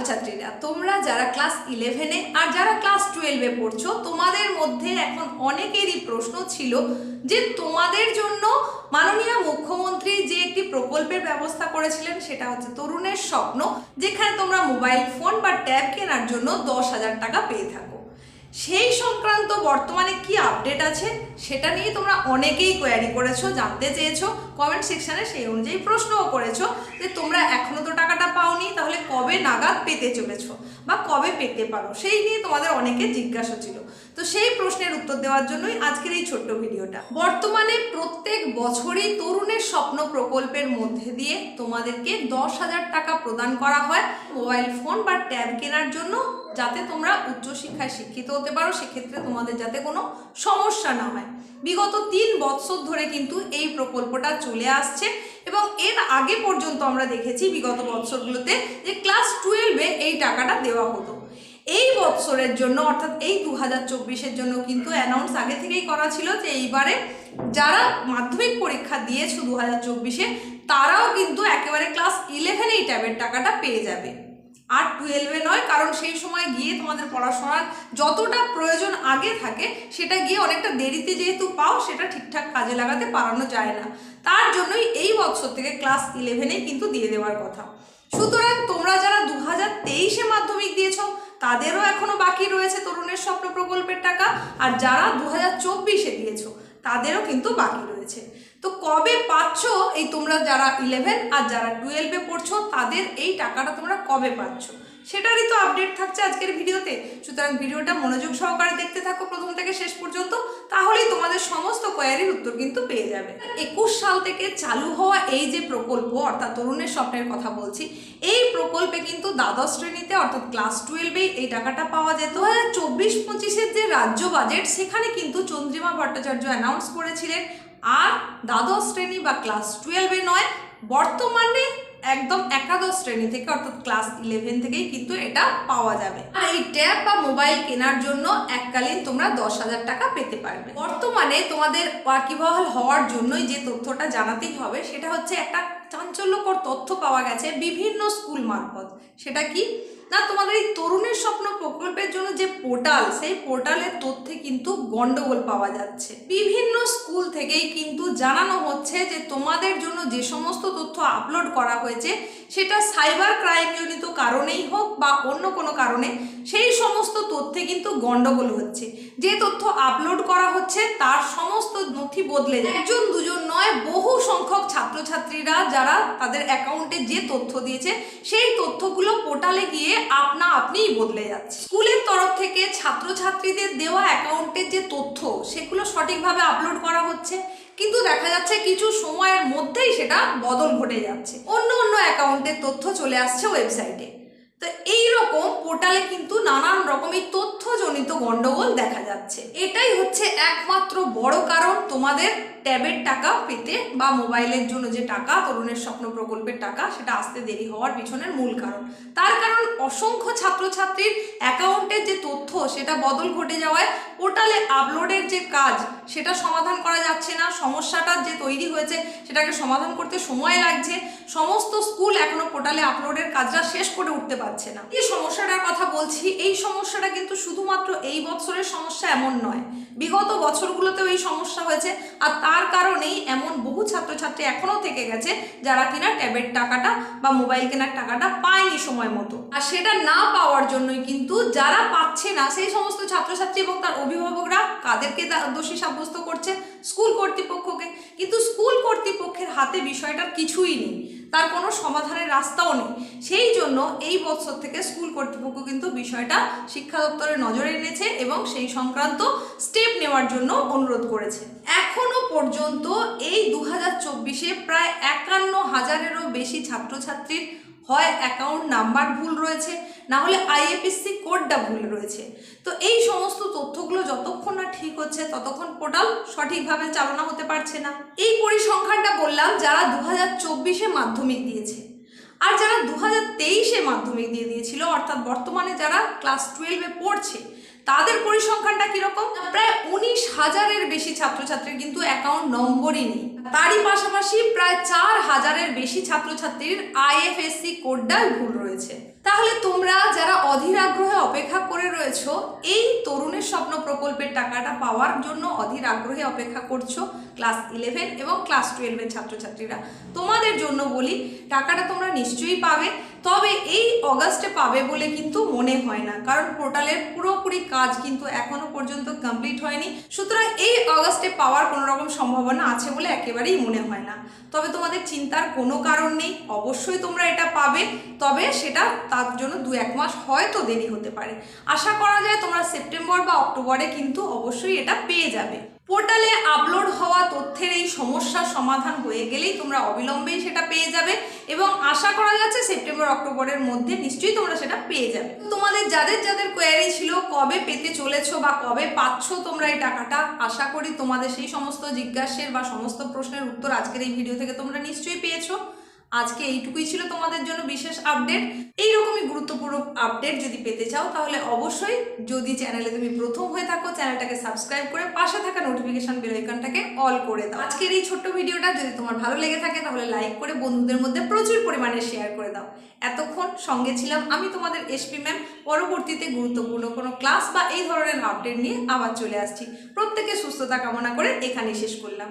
ছাত্রছাত্রীরা, তোমরা যারা ক্লাস ইলেভেনে আর যারা ক্লাস টুয়েলভে পড়ছো, তোমাদের মধ্যে এখন অনেকেরই প্রশ্ন ছিল যে তোমাদের জন্য মাননীয় মুখ্যমন্ত্রী যে একটি প্রকল্পের ব্যবস্থা করেছিলেন, সেটা হচ্ছে তরুণের স্বপ্ন, যেখানে তোমরা মোবাইল ফোন বা ট্যাব কেনার জন্য দশ হাজার টাকা পেয়ে থাকো সেই সংক্রান্ত বর্তমানে কি আপডেট আছে সেটা নিয়ে তোমরা অনেকেই কোয়ারি করেছ, জানতে চেয়েছো কমেন্ট সেকশানে সেই অনুযায়ী প্রশ্নও করেছ যে তোমরা এখনও তো টাকাটা পাওনি, তাহলে কবে নাগাদ পেতে চলেছ বা কবে পেতে পারো? সেই নিয়ে তোমাদের অনেকে জিজ্ঞাসা ছিল। তো সেই প্রশ্নের উত্তর দেওয়ার জন্যই আজকের এই ছোট্ট ভিডিওটা। বর্তমানে প্রত্যেক বছরই তরুণের স্বপ্ন প্রকল্পের মধ্যে দিয়ে তোমাদেরকে দশ হাজার টাকা প্রদান করা হয় মোবাইল ফোন বা ট্যাব কেনার জন্য, যাতে তোমরা উচ্চশিক্ষায় শিক্ষিত হতে পারো। সেক্ষেত্রে তোমাদের যাতে কোনো সমস্যা না হয়। বিগত তিন বছর ধরে কিন্তু এই প্রকল্পটা চলে আসছে এবং এর আগে পর্যন্ত আমরা দেখেছি বিগত বছরগুলোতে যে ক্লাস টুয়েলভে এই টাকাটা দেওয়া হতো। এই বছরের জন্য, অর্থাৎ এই দু হাজার চব্বিশের জন্য কিন্তু অ্যানাউন্স আগে থেকেই করা ছিল যে এইবারে যারা মাধ্যমিক পরীক্ষা দিয়েছে দু হাজার চব্বিশে, তারাও কিন্তু একেবারে ক্লাস ইলেভেনে এই ট্যাবের টাকাটা পেয়ে যাবে। আর টুয়েলভে নয়, কারণ সেই সময় গিয়ে তোমাদের পড়াশোনার যতটা প্রয়োজন আগে থাকে, সেটা গিয়ে অনেকটা দেরিতে যেহেতু পাও, সেটা ঠিকঠাক কাজে লাগাতে পারানো যায় না। তার জন্যই এই বছর থেকে ক্লাস ইলেভেনেই কিন্তু দিয়ে দেওয়ার কথা। সুতরাং তোমরা যারা দু হাজার তেইশে মাধ্যমিক দিয়েছ তাদেরও এখনও বাকি রয়েছে তরুণের স্বপ্ন প্রকল্পের টাকা, আর যারা দু হাজার চব্বিশে দিয়েছ, তাদেরও কিন্তু বাকি রয়েছে। তো কবে পাচ্ছ এই তোমরা যারা ইলেভেন আর যারা টুয়েলভে পড়ছো, তাদের এই টাকাটা তোমরা কবে পাচ্ছ? সেটারই তো আপডেট থাকছে আজকের ভিডিওতে। সুতরাং ভিডিওটা মনোযোগ সহকারে দেখতে থাকো প্রথম থেকে শেষ পর্যন্ত, তাহলেই তোমাদের সমস্ত কোয়ারির উত্তর কিন্তু পেয়ে যাবে। একুশ সাল থেকে চালু হওয়া এই যে প্রকল্প, অর্থাৎ তরুণের স্বপ্নের কথা বলছি, এই প্রকল্পে দ্বাদশ শ্রেণীতে, অর্থাৎ ক্লাস টুয়েলভে এই টাকাটা পাওয়া যেত। দু হাজার চব্বিশ পঁচিশের যে রাজ্য বাজেট সেখানে কিন্তু চন্দ্রিমা ভট্টাচার্য অ্যানাউন্স করেছিলেন। আর দ্বাদশ শ্রেণি বা ক্লাস টুয়েলভে নয়, বর্তমানে একদম একাদশ শ্রেণি থেকে, অর্থাৎ ক্লাস ইলেভেন থেকেই কিন্তু এটা পাওয়া যাবে। আর এই ট্যাব বা মোবাইল কেনার জন্য এককালীন তোমরা দশ হাজার টাকা পেতে পারবে। বর্তমানে তোমাদের ওয়াকিবহাল হওয়ার জন্যই যে তথ্যটা জানাতেই হবে, সেটা হচ্ছে একটা চাঞ্চল্যকর তথ্য পাওয়া গেছে বিভিন্ন স্কুল মারফত। সেটা কি? না, তোমাদের এই তরুণের স্বপ্ন প্রকল্পের জন্য যে পোর্টাল, সেই পোর্টালের তথ্যে কিন্তু গন্ডগোল পাওয়া যাচ্ছে। বিভিন্ন স্কুল থেকেই কিন্তু জানানো হচ্ছে যে তোমাদের জন্য যে সমস্ত তথ্য আপলোড করা হয়েছে, সেটা সাইবার ক্রাইমজনিত কারণেই হোক বা অন্য কোনো কারণে, সেই সমস্ত তথ্যে কিন্তু গন্ডগোল হচ্ছে। যে তথ্য আপলোড করা হচ্ছে, তার সমস্ত নথি বদলে যায়। একজন দুজন নয়, বহু সংখ্যক ছাত্রছাত্রীরা যারা তাদের অ্যাকাউন্টে যে তথ্য দিয়েছে, সেই তথ্যগুলো পোর্টালে গিয়ে আপনা আপনিই বদলে যাচ্ছে। স্কুলের তরফ থেকে ছাত্রছাত্রীদের দেওয়া অ্যাকাউন্টের যে তথ্য, সেগুলো সঠিকভাবে আপলোড করা হচ্ছে। কিন্তু দেখা যাচ্ছে কিছু সময়ের মধ্যেই সেটা বদল ঘটে যাচ্ছে। অন্য অন্য অ্যাকাউন্টের তথ্য চলে আসছে ওয়েবসাইটে। তো এই রকম পোর্টালে কিন্তু নানান রকমের তথ্যজনিত গন্ডগোল দেখা যাচ্ছে। এটাই হচ্ছে একমাত্র বড় কারণ তোমাদের ট্যাবের টাকা পেতে বা মোবাইলের জন্য যে টাকা, তরুণের স্বপ্ন প্রকল্পের টাকা, সেটা আসতে দেরি হওয়ার পিছনের মূল কারণ। তার কারণ অসংখ্য ছাত্রছাত্রীর অ্যাকাউন্টের যে তথ্য, সেটা বদল ঘটে যাওয়ায় পোর্টালে আপলোডের যে কাজ, সেটা সমাধান করা যাচ্ছে না। সমস্যাটা যে তৈরি হয়েছে, সেটাকে সমাধান করতে সময় লাগছে। সমস্ত স্কুল এখনও পোর্টালে আপলোডের কাজটা শেষ করে উঠতে পারছে না। এই সমস্যাটার কথা বলছি, এই সমস্যাটা কিন্তু শুধুমাত্র এই বছরের সমস্যা এমন নয়। বিগত বছরগুলোতেও এই সমস্যা হয়েছে আর তার কারণেই এমন বহু ছাত্রছাত্রী এখনও থেকে গেছে যারা কিনা ট্যাবের টাকাটা বা মোবাইল কেনার টাকাটা পায়নি সময় মতো। আর সেটা না পাওয়ার জন্যই কিন্তু যারা পাচ্ছে না, সেই সমস্ত ছাত্রছাত্রী এবং তার অভিভাবকরা কাদেরকে দোষী সাব্যস্ত করছে স্কুল কর্তৃপক্ষকে। কিন্তু স্কুল কর্তৃপক্ষের হাতে বিষয়টার কিছুই নেই। তার কোনো সমাধানের রাস্তাও নেই। সেই জন্য এই বছর থেকে স্কুল কর্তৃপক্ষ কিন্তু বিষয়টা শিক্ষা দপ্তরের নজরে এনেছে এবং সেই সংক্রান্ত স্টেপ নেওয়ার জন্য অনুরোধ করেছে। এখনও পর্যন্ত এই দু হাজার চব্বিশে প্রায় একান্ন হাজারেরও বেশি ছাত্রছাত্রীর হয় অ্যাকাউন্ট নাম্বার ভুল রয়েছে, না হলে আইএফএসসি কোডটা ভুল রয়েছে। তো এই সমস্ত তথ্যগুলো যতক্ষণ না ঠিক হচ্ছে, ততক্ষণ পোর্টাল সঠিকভাবে চালনা হতে পারছে না। এই পরিসংখ্যানটা বললাম যারা দু হাজার চব্বিশে মাধ্যমিক দিয়েছে। আর যারা দু হাজার তেইশে মাধ্যমিক দিয়ে দিয়েছিল, অর্থাৎ বর্তমানে যারা ক্লাস টুয়েলভে পড়ছে, তাদের পরিসংখ্যানটা কীরকম? প্রায় উনিশ হাজারের বেশি ছাত্রছাত্রীর কিন্তু অ্যাকাউন্ট নম্বরই নেই। তারই পাশাপাশি প্রায় চার হাজারের বেশি ছাত্রছাত্রীর আইএফএসসি কোডটা ভুল রয়েছে। তাহলে তোমরা যারা অধীর আগ্রহে অপেক্ষা করে রয়েছো, এই তরুণের স্বপ্ন প্রকল্পের টাকাটা পাওয়ার জন্য অধীর আগ্রহে অপেক্ষা করছ ক্লাস ইলেভেন এবং ক্লাস টুয়েলভের ছাত্রছাত্রীরা। তোমাদের জন্য বলি, টাকাটা তোমরা নিশ্চয়ই পাবে। তবে এই অগাস্টে পাবে বলে কিন্তু মনে হয় না, কারণ পোর্টালের পুরোপুরি কাজ কিন্তু এখনও পর্যন্ত কমপ্লিট হয়নি। সুতরাং এই অগাস্টে পাওয়ার কোনো রকম সম্ভাবনা আছে বলে একেবারেই মনে হয় না। তবে তোমাদের চিন্তার কোনো কারণ নেই, অবশ্যই তোমরা এটা পাবে, তবে সেটা তার জন্য দু এক মাস হয়তো দেরি হতে পারে। আশা করা যায় তোমরা সেপ্টেম্বর বা অক্টোবরে কিন্তু অবশ্যই এটা পেয়ে যাবে। পোর্টালে আপলোড হওয়া তথ্যের এই সমস্যার সমাধান হয়ে গেলেই তোমরা অবিলম্বেই সেটা পেয়ে যাবে এবং আশা করা যাচ্ছে সেপ্টেম্বর, অক্টোবরের মধ্যে নিশ্চয়ই তোমরা সেটা পেয়ে যাবে। তোমাদের যাদের যাদের কোয়ারি ছিল, কবে পেতে চলেছো বা কবে পাচ্ছ তোমরা এই টাকাটা, আশা করি তোমাদের সেই সমস্ত জিজ্ঞাসের বা সমস্ত প্রশ্নের উত্তর আজকের এই ভিডিও থেকে তোমরা নিশ্চয়ই পেয়েছ। আজকে এইটুকুই ছিল তোমাদের জন্য বিশেষ আপডেট এইরকমই গুরুত্বপূর্ণ আপডেট যদি পেতে চাও, তাহলে অবশ্যই যদি চ্যানেলে তুমি প্রথম হয়ে থাকো চ্যানেলটাকে সাবস্ক্রাইব করে পাশে থাকা নোটিফিকেশন বেল আইকনটাকে অল করে দাও। আজকের এই ছোট্ট ভিডিওটা যদি তোমার ভালো লেগে থাকে, তাহলে লাইক করে বন্ধুদের মধ্যে প্রচুর পরিমাণে শেয়ার করে দাও। এতক্ষণ সঙ্গে ছিলাম আমি তোমাদের এসপি ম্যাম পরবর্তীতে গুরুত্বপূর্ণ কোনো ক্লাস বা এই ধরনের আপডেট নিয়ে আবার চলে আসছি। প্রত্যেকে সুস্থতা কামনা করে এখানেই শেষ করলাম।